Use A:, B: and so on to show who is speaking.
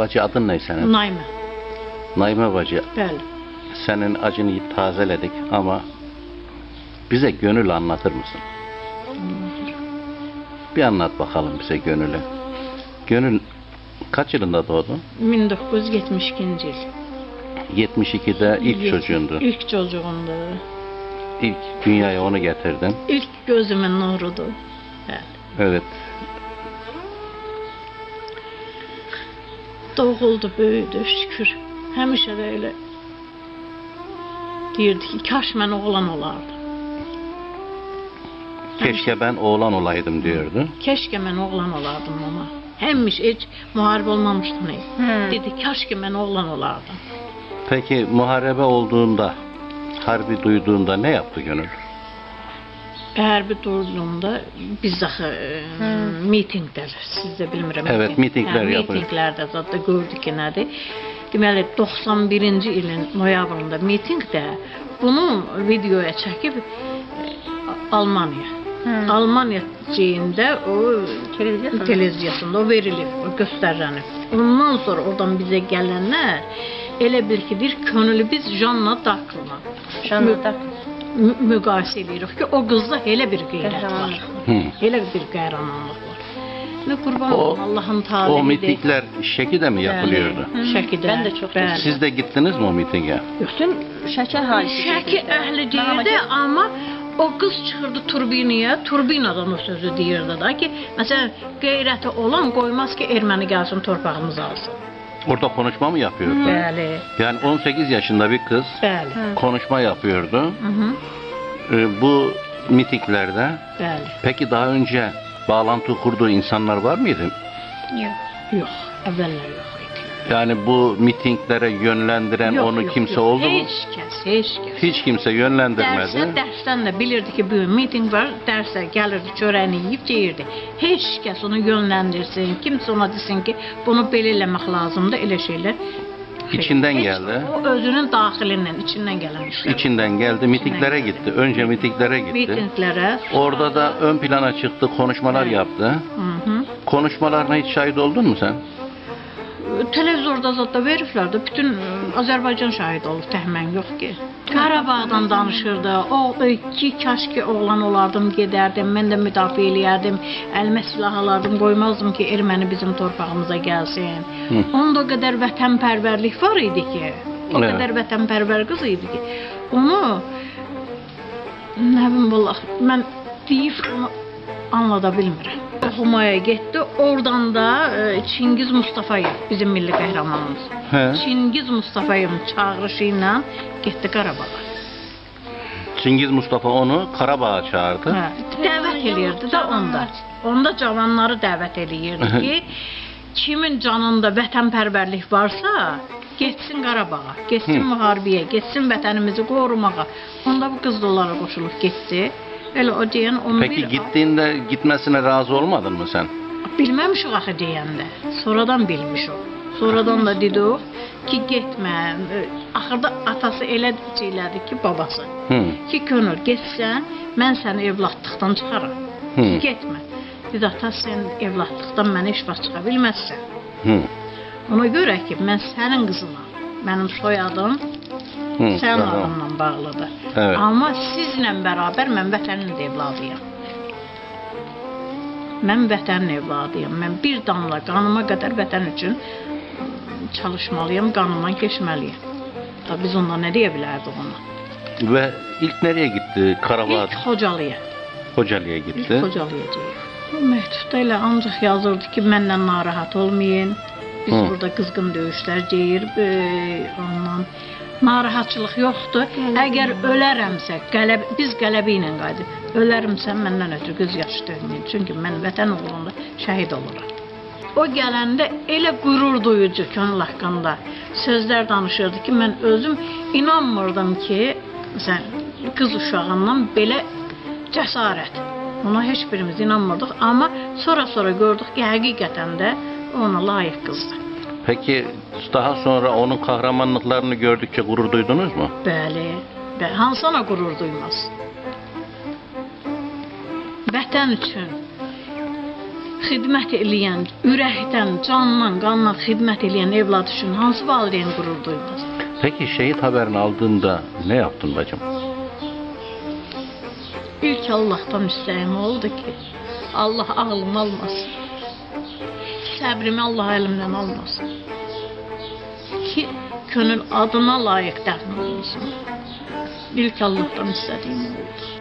A: Bacı adın ne senin?
B: Naimə.
A: Naime bacı.
B: Bəli.
A: Senin acını tazeledik ama bize gönül anlatır mısın? Bir anlat bakalım bize gönülü. Gönül kaç yılında doğdun?
B: 1972-ci il.
A: 72'de ilk
B: Yet-
A: çocuğundu.
B: İlk çocuğumdur.
A: İlk dünyaya onu getirdin.
B: İlk gözümün nurudur. Bəli.
A: Evet.
B: Doğuldu, böyüdü, şükür. Həmişə də elə deyirdi ki, kaş mən oğlan olardım.
A: Keşke ben oğlan olaydım diyordu.
B: Keşke mən oğlan olardım ama. Həmiş heç müharibə olmamışdı nə.
C: Hı.
B: Dedi, kaşke mən oğlan olardım.
A: Peki muharebe olduğunda, harbi duyduğunda ne yaptı gönül?
B: Hərbi durduğunda biz axı e, mitinqlər, siz də bilmirəm.
A: Evet, mitinqlər
B: hə,
A: yapılır.
B: Mitinqlərdə zətdə gördük ki, nədir? Deməli 91-ci ilin noyabrında mitinqdə bunu videoya çəkib e, Almaniya.
C: Hı.
B: Almaniya şeyində o
C: Televizyon.
B: televiziyasında o verilib, o göstərilib. Ondan sonra oradan bizə gələnlər elə bil ki, deyir, könüllü biz Janna Darkla
C: Şanlıda.
B: mü- müqayisə edirik ki, o qızda elə bir qeyrət var.
A: Hı.
B: Elə bir qəhrəmanlıq var. Ne kurban
A: O-
B: Allah'ın talibi.
A: O mitingler şekide mi yapılıyordu?
B: Şəkidə.
C: Ben de çok
B: bəli.
A: Siz de gittiniz mi o mitinge?
C: Bütün şeker hadisi.
B: Şəki əhli deyirdi, amma o qız çıxırdı turbinaya, turbinadan o sözü deyirdi da ki, məsələn, qeyrəti olan qoymaz ki, erməni gəlsin torpağımızı alsın.
A: Orada konuşma mı yapıyordu?
B: Bəli,
A: Yani 18 yaşında bir kız
B: bəli.
A: Konuşma yapıyordu.
B: Hı -hı.
A: Ee, bu mitinglerde
B: Bəli.
A: peki daha önce bağlantı kurduğu insanlar var mıydı?
C: Yok.
B: Yox, əvvəllər yox idi.
A: Yani bu mitinglere yönlendiren
B: Yox,
A: onu
B: yox,
A: kimse
B: yox.
A: oldu mu?
B: Heç kəs, heç kəs.
A: Hiç kimse yönlendirmedi.
B: Dərsə, dərsdən də bilirdi ki, bu gün mitinq var, dərsə gəlirdi, çörəyini yeyib deyirdi. Heç kəs onu yönləndirsin, kimsə ona desin ki, bunu belə eləmək lazımdır, elə şeylər.
A: İçinden
B: Heç-
A: geldi.
B: O özünün daxilindən, içindən gələn işlər.
A: İçinden geldi, mitinglere gitti. Önce mitinglere gitti.
B: Mitinqlərə.
A: Orada da ön plana çıktı, konuşmalar yaptı.
B: Hı -hı.
A: Konuşmalarına hiç şahit oldun mu sen?
B: Televizorda zətdə veriblər də, bütün ə, Azərbaycan şahid olub, təhmən yox ki. Qarabağdan danışırdı. O ki, kaş ki oğlan olardım, gedərdim, mən də müdafiə eləyərdim, əlimə silah alardım, qoymazdım ki, erməni bizim torpağımıza gəlsin.
A: Hı.
B: Onda qədər vətənpərvərlik var idi ki, o
A: Evet.
B: qədər vətənpərvər qız idi ki, onu nə bilim vallah, mən deyib anlada bilmirəm. Oxumaya getdi. Oradan da e, Çingiz Mustafayev bizim milli qəhrəmanımız.
A: He.
B: Çingiz Mustafayevin çağırışı ilə getdi Qarabağa.
A: Çingiz Mustafa onu Karabağ'a çağırdı.
B: Hə, dəvət eləyirdi də onda. Onda cavanları dəvət eləyirdi ki, kimin canında vətənpərvərlik varsa, getsin Qarabağa, getsin müharibəyə, getsin vətənimizi qorumağa. Onda bu qız da onlara qoşulub getdi. Elə o deyən 11
A: Peki gittiğinde gitmesine razı olmadın mı sen?
B: Bilməmişik axı deyəndə. Sonradan bilmişik. Sonradan da dedik ki, getmə. Axırda atası elə deyirdi ki, babası.
A: Hı.
B: Ki, könül getsən, mən səni evlatlıqdan çıxaram.
A: Hı.
B: Getmə. Dedi, ata sən evlatlıqdan məni heç vaxt çıxa bilməzsən.
A: Hı.
B: Ona görə ki, mən sənin qızınam. Mənim soyadım. Sənin adınla bağlıdır.
A: Evet.
B: Amma sizlə bərabər mən vətənin də evladıyam. Mən vətənin evladıyam. Mən bir damla qanıma qədər vətən üçün çalışmalıyam, qanımdan keçməliyəm. Da biz ondan nə deyə bilərdik ona?
A: Ve ilk nereye gitti? Karabağ,
B: İlk Xocalıya.
A: Kocaeli'ye
B: İlk
A: gitti.
B: Xocalıya. Bu məktubda elə ancaq yazırdı ki, məndən narahat olmayın. Biz
A: Hı.
B: burada qızğın döyüşlər deyir, e, ondan narahatçılıq yoxdur. Əgər ölərəmsə, qələb biz qələbə ilə qayıdıb. Ölərəmsə məndən ötürü göz yaşı tökməyin. Çünki mən vətən uğrunda şəhid oluram. O gələndə elə qürur duyucu könül haqqında sözlər danışırdı ki, mən özüm inanmırdım ki, məsələn, qız uşağından belə cəsarət. Ona heç birimiz inanmırdıq, amma sonra-sonra gördük ki, həqiqətən də ona layiq qızdır.
A: Peki daha sonra onun kahramanlıklarını gördükçe gurur duydunuz mu?
B: Bəli, və hansı ana qürur duymaz? Vətən üçün xidmət eləyən, ürəkdən, canla, qanla xidmət eləyən evlad üçün hansı valideyn qürur duymaz?
A: Peki şehit haberini aldığında ne yaptın bacım?
B: İlk Allahdan istəyim oldu ki, Allah ağlımı almasın. Səbrimi Allah əlimdən almasın. Ki, könül adına layiq dəfn olunsun. İlk Allahdan istədiyim oldu.